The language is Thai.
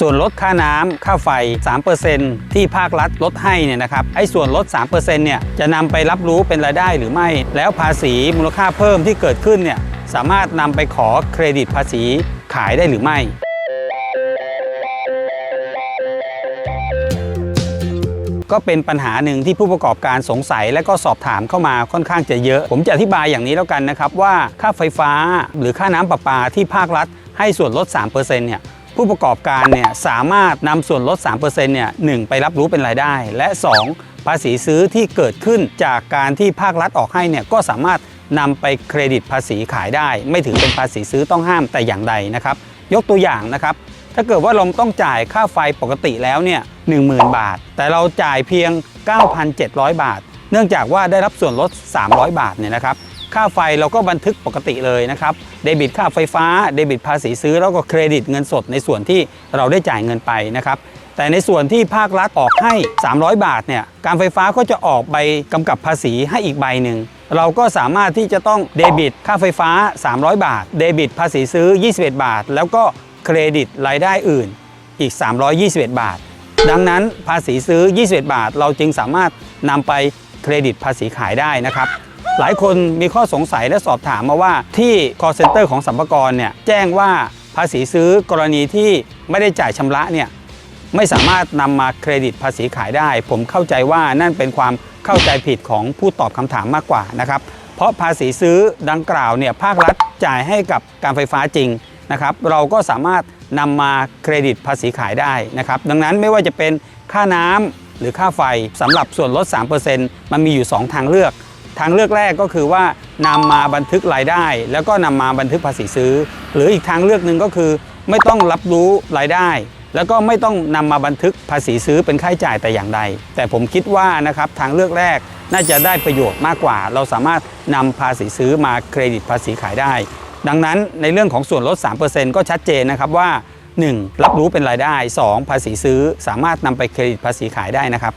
ส่วนลดค่าน้ำค่าไฟ 3%ที่ภาครัฐลดให้เนี่ยนะครับไอ้ส่วนลด 3%เนี่ยจะนำไปรับรู้เป็นรายได้หรือไม่ แล้วภาษีมูลค่าเพิ่มที่เกิดขึ้นเนี่ยสามารถนำไปขอเครดิตภาษีขายได้หรือไม่ก็เป็นปัญหาหนึ่งที่ผู้ประกอบการสงสัยและก็สอบถามเข้ามาค่อนข้างจะเยอะ ผมจะอธิบายอย่างนี้แล้วกันนะครับว่าค่าไฟฟ้าหรือค่าน้ำประปาที่ภาครัฐให้ส่วนลด 3%เนี่ย ผู้ประกอบการเนี่ยสามารถนำส่วนลด 3%เนี่ยหนึ่งไปรับรู้เป็นรายได้ และ 2 ภาษีซื้อที่เกิดขึ้นจากการที่ภาครัฐออกให้เนี่ยก็สามารถนำไปเครดิตภาษีขายได้ ไม่ถือเป็นภาษีซื้อต้องห้ามแต่อย่างใดนะครับ ยกตัวอย่างนะครับ ถ้าเกิดว่าเราต้องจ่ายค่าไฟปกติแล้วเนี่ย10,000 บาท แต่เราจ่ายเพียง 9,700 บาท เนื่องจากว่าได้รับส่วนลด 300 บาทเนี่ยนะครับ ค่าไฟเราก็บันทึกปกติเลยนะครับเดบิตค่าไฟฟ้าเดบิตภาษีซื้อแล้วก็เครดิตเงินสดในส่วนที่เราได้จ่ายเงินไปนะครับแต่ในส่วนที่ภาครัฐออกให้ 300 บาทเนี่ยการไฟฟ้าก็จะออกใบกำกับภาษีให้อีกใบหนึ่งเราก็สามารถที่จะต้องเดบิตค่าไฟฟ้า 300 บาท เดบิตภาษีซื้อ 21 บาท แล้วก็เครดิตรายได้อื่นอีก 321 บาท ดังนั้นภาษีซื้อ 21 บาท เราจึงสามารถนำไปเครดิตภาษีขายได้นะครับ หลายคนมีข้อสงสัยและสอบถามมาว่าที่ call center ของสัมภากรเนี่ยแจ้งว่าภาษีซื้อกรณีที่ไม่ได้จ่ายชำระเนี่ยไม่สามารถนำมาเครดิตภาษีขายได้ ผมเข้าใจว่านั่นเป็นความเข้าใจผิดของผู้ตอบคำถามมากกว่านะครับ เพราะภาษีซื้อดังกล่าวเนี่ยภาครัฐจ่ายให้กับการไฟฟ้าจริงนะครับ เราก็สามารถนำมาเครดิตภาษีขายได้นะครับ ดังนั้นไม่ว่าจะเป็นค่าน้ำหรือค่าไฟสำหรับส่วนลด 3%มันมีอยู่ 2 ทางเลือก ทางเลือกแรกก็คือว่านำมาบันทึกรายได้ แล้วก็นำมาบันทึกภาษีซื้อ หรืออีกทางเลือกหนึ่งก็คือ ไม่ต้องรับรู้รายได้ แล้วก็ไม่ต้องนำมาบันทึกภาษีซื้อเป็นค่าใช้จ่ายแต่อย่างใด แต่ผมคิดว่านะครับทางเลือกแรกน่าจะได้ประโยชน์มากกว่า เราสามารถนำภาษีซื้อมาเครดิตภาษีขายได้ ดังนั้นในเรื่องของส่วนลด 3%ก็ชัดเจนนะครับว่า 1. รับรู้เป็นรายได้ 2. ภาษีซื้อสามารถนำไปเครดิตภาษีขายได้นะครับ